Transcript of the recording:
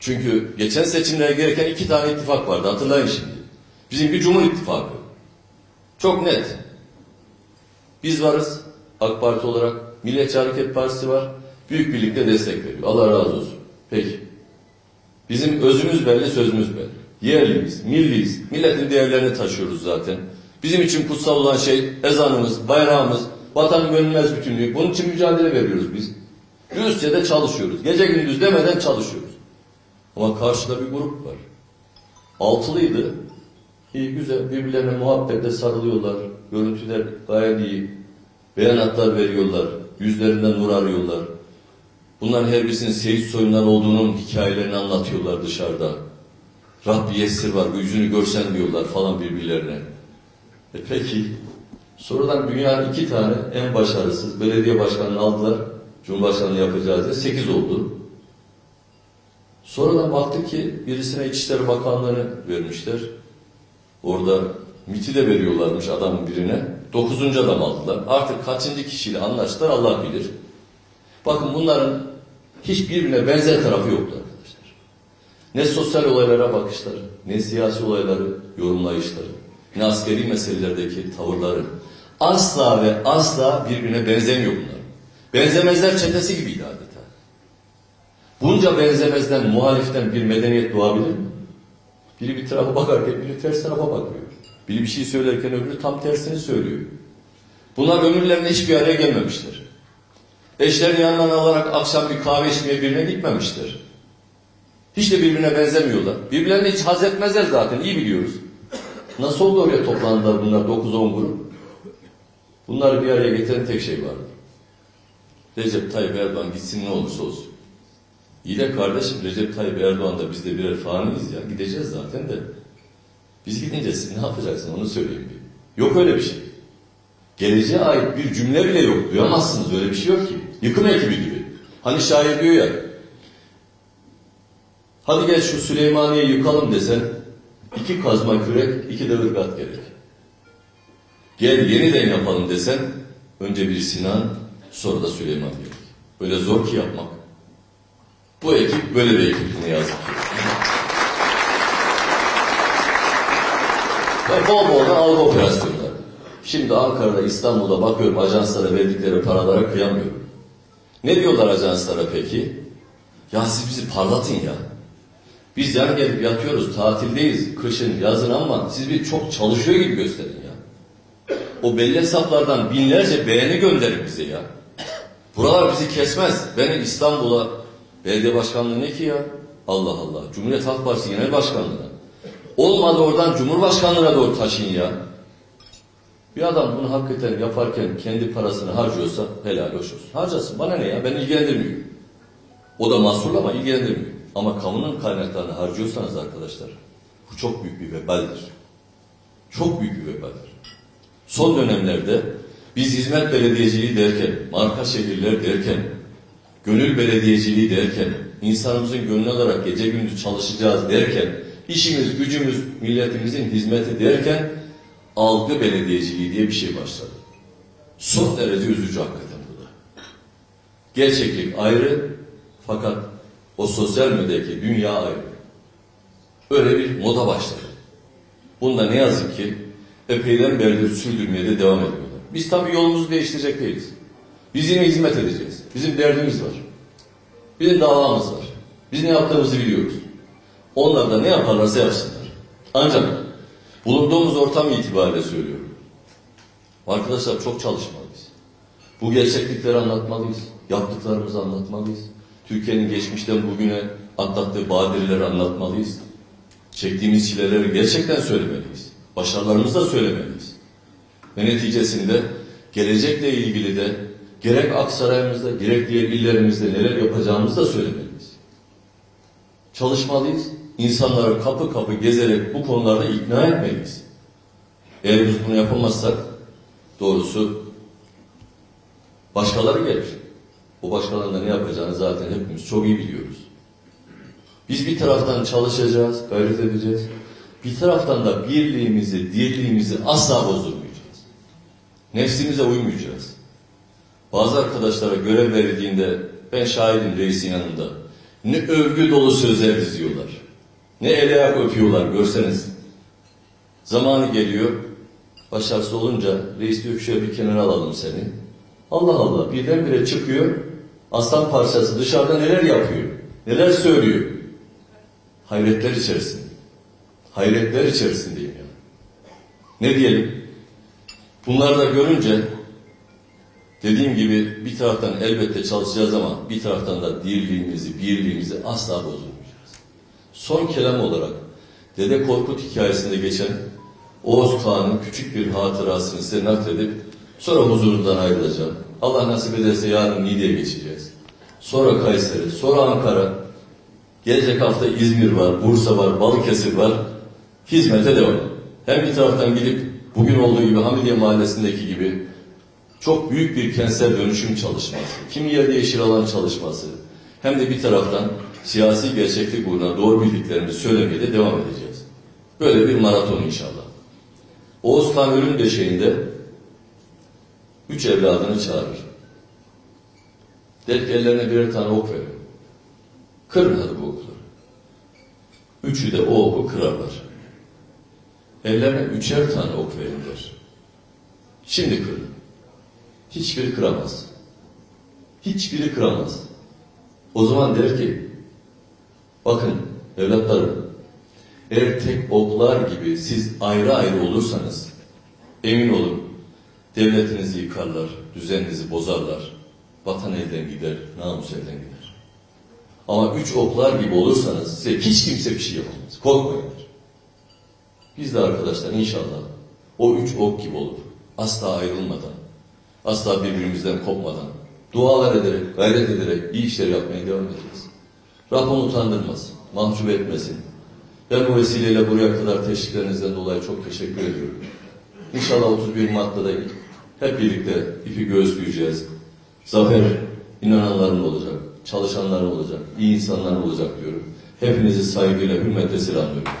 Çünkü geçen seçimlere gereken iki tane ittifak vardı hatırlayın şimdi. Bizimki Cumhur İttifakı. Çok net. Biz varız AK Parti olarak. Milliyetçi Hareket Partisi var. Büyük birlikte destek veriyor. Allah razı olsun. Peki. Bizim özümüz belli, sözümüz belli. Yerliyiz, milliyiz. Milletin değerlerini taşıyoruz zaten. Bizim için kutsal olan şey ezanımız, bayrağımız, vatanın bölünmez bütünlüğü. Bunun için mücadele veriyoruz biz. Dürüstçe de çalışıyoruz. Gece gündüz demeden çalışıyoruz. Ama karşıda bir grup var. Altılıydı. İyi güzel birbirlerine muhabbetle sarılıyorlar. Görüntüler gayet iyi. Beyanatlar veriyorlar. Yüzlerinden nur arıyorlar. Bunların her birisinin Seyit soyundan olduğunun hikayelerini anlatıyorlar dışarıda. Rabbi Yessir var, bu yüzünü görsen diyorlar falan birbirlerine. E peki, sonradan dünyanın iki tane en başarısız belediye başkanını aldılar. Cumhurbaşkanlığı yapacağız diye. Sekiz oldu. Sonradan baktık ki birisine İçişleri Bakanlığı'nı vermişler. Orada MIT'i de veriyorlarmış adam birine. Dokuzuncu adam aldılar. Artık kaçıncı kişiyle anlaştılar Allah bilir. Bakın bunların hiçbirbirine benzer tarafı yoktu arkadaşlar. Ne sosyal olaylara bakışları, ne siyasi olayları yorumlayışları, ne askeri meselelerdeki tavırları asla ve asla birbirine benzemiyor bunlar. Benzemezler çetesi gibiydi adeta. Bunca benzemezden, muhaliften bir medeniyet doğabilir mi? Biri bir tarafa bakarken biri ters tarafa bakıyor. Biri bir şey söylerken öbürü tam tersini söylüyor. Bunlar ömürlerinde hiçbir araya gelmemişler. Eşlerini yanlarına alarak akşam bir kahve içmeye birine gitmemişler. Hiç de birbirine benzemiyorlar. Birbirlerini hiç haz etmezler zaten iyi biliyoruz. Nasıl oldu oraya toplandılar bunlar 9-10 grup? Bunları bir araya getiren tek şey vardı. Recep Tayyip Erdoğan gitsin ne olursa olsun. İyi de kardeşim Recep Tayyip Erdoğan da biz de birer faniyiz ya. Gideceğiz zaten de. Biz gidince ne yapacaksın onu söyleyeyim bir. Yok öyle bir şey. Geleceğe ait bir cümle bile yok. Duyamazsınız öyle bir şey yok ki. Yıkım ekibi gibi. Hani şair diyor ya. Hadi gel şu Süleymaniye'yi yıkalım desen iki kazma kürek, iki de ırgat gerek. Gel yeniden yapalım desen önce bir Sinan, sonra da Süleyman gerek. Böyle zor ki yapmak. Bu ekip böyle bir ekip ne yazık ki. Ve bol bol da algı operasyonları. Şimdi Ankara'da, İstanbul'da bakıyorum ajanslara verdikleri paralara kıyamıyorum. Ne diyorlar ajanslara peki? Ya siz bizi parlatın ya. Biz yan gelip yatıyoruz, tatildeyiz, kışın, yazın ama siz bir çok çalışıyor gibi gösterin ya. O belli hesaplardan binlerce beğeni gönderin bize ya. Buralar bizi kesmez. Beni İstanbul'a belediye başkanlığı ne ki ya? Allah Allah. Cumhuriyet Halk Partisi Genel Başkanlığı'na. Olmadı oradan Cumhurbaşkanlığına doğru taşıyın ya. Bir adam bunu hakikaten yaparken kendi parasını harcıyorsa helal hoş olsun. Harcasın. Bana ne ya? Ben ilgilendirmiyor. O da mahsul ama ilgilendirmiyor. Ama kamunun kaynaklarını harcıyorsanız arkadaşlar bu çok büyük bir vebaldir. Çok büyük bir vebaldir. Son dönemlerde biz hizmet belediyeciliği derken, marka şehirler derken, gönül belediyeciliği derken, insanımızın gönlü olarak gece gündüz çalışacağız derken, işimiz, gücümüz, milletimizin hizmeti derken, algı belediyeciliği diye bir şey başladı. Son derece üzücü hakikaten bu da. Gerçeklik ayrı fakat o sosyal medyadaki dünya ayrı. Öyle bir moda başladı. Bunda ne yazık ki epeyden beridir sürdürmeye de devam ediyorlar. Biz tabii yolumuzu değiştirecek değiliz. Biz yine hizmet edeceğiz. Bizim derdimiz var. Bizim davamız var. Biz ne yaptığımızı biliyoruz. Onlar da ne yaparlarsa yapsınlar. Ancak bulunduğumuz ortam itibariyle söylüyorum. Arkadaşlar çok çalışmalıyız. Bu gerçeklikleri anlatmalıyız. Yaptıklarımızı anlatmalıyız. Türkiye'nin geçmişten bugüne atlattığı badireleri anlatmalıyız. Çektiğimiz çileleri gerçekten söylemeliyiz. Başarılarımızı da söylemeliyiz. Ve neticesinde gelecekle ilgili de gerek Aksaray'ımızda gerek diğer illerimizde neler yapacağımızı da söylemeliyiz. Çalışmalıyız. İnsanları kapı kapı gezerek bu konularda ikna etmeliyiz. Eğer biz bunu yapamazsak doğrusu başkaları gelir. O başkalarının da ne yapacağını zaten hepimiz çok iyi biliyoruz. Biz bir taraftan çalışacağız, gayret edeceğiz. Bir taraftan da birliğimizi, dirliğimizi asla bozdurmayacağız. Nefsimize uymayacağız. Bazı arkadaşlara görev verildiğinde ben şahidim reisin yanında. Ne övgü dolu sözler diziyorlar. Ne el ayak öpüyorlar görseniz. Zamanı geliyor. Başarısız olunca reis diyor şöyle bir kenara alalım seni. Allah Allah birdenbire çıkıyor. Aslan parçası dışarıda neler yapıyor. Neler söylüyor. Hayretler içerisinde. Hayretler içerisindeyim ya. Ne diyelim? Bunları da görünce dediğim gibi bir taraftan elbette çalışacağız ama bir taraftan da dirliğimizi, birliğimizi asla bozulmayacağız. Son kelam olarak Dede Korkut hikayesinde geçen Oğuz Kağan'ın küçük bir hatırasını size nakledip sonra huzurundan ayrılacağım. Allah nasip ederse yarın Niğde'ye geçeceğiz. Sonra Kayseri, sonra Ankara. Gelecek hafta İzmir var, Bursa var, Balıkesir var. Hizmete devam. Hem bir taraftan gidip bugün olduğu gibi Hamidiye Mahallesi'ndeki gibi çok büyük bir kentsel dönüşüm çalışması, kimi yerde yeşil alan çalışması, hem de bir taraftan siyasi gerçeklik uğruna doğru bildiklerimizi söylemeye de devam edeceğiz. Böyle bir maraton inşallah. Oğuz Kağan ölüm döşeğinde üç evladını çağırır. Der ki ellerine birer tane ok verin. Kırın bu okları. Üçü de o oku kırarlar. Ellerine üçer tane ok verin der. Şimdi kırın. Hiçbiri kıramaz. Hiçbiri kıramaz. O zaman der ki, bakın evlatlarım, eğer tek oklar gibi siz ayrı ayrı olursanız, emin olun devletinizi yıkarlar, düzeninizi bozarlar, vatan elden gider, namus elden gider. Ama üç oklar gibi olursanız size hiç kimse bir şey yapamaz. Korkmayın. Biz de arkadaşlar inşallah o üç ok gibi olur. Asla ayrılmadan, asla birbirimizden kopmadan, dualar ederek, gayret ederek iyi işler yapmaya devam edeceğiz. Rabbim utandırmasın, mahcup etmesin. Ben bu vesileyle buraya kadar teşviklerinizden dolayı çok teşekkür ediyorum. İnşallah 31 Mart'ta hep birlikte ipi göğüsleyeceğiz. Zafer inananların olacak, çalışanların olacak, iyi insanların olacak diyorum. Hepinizi saygıyla, hürmetle selamlıyorum.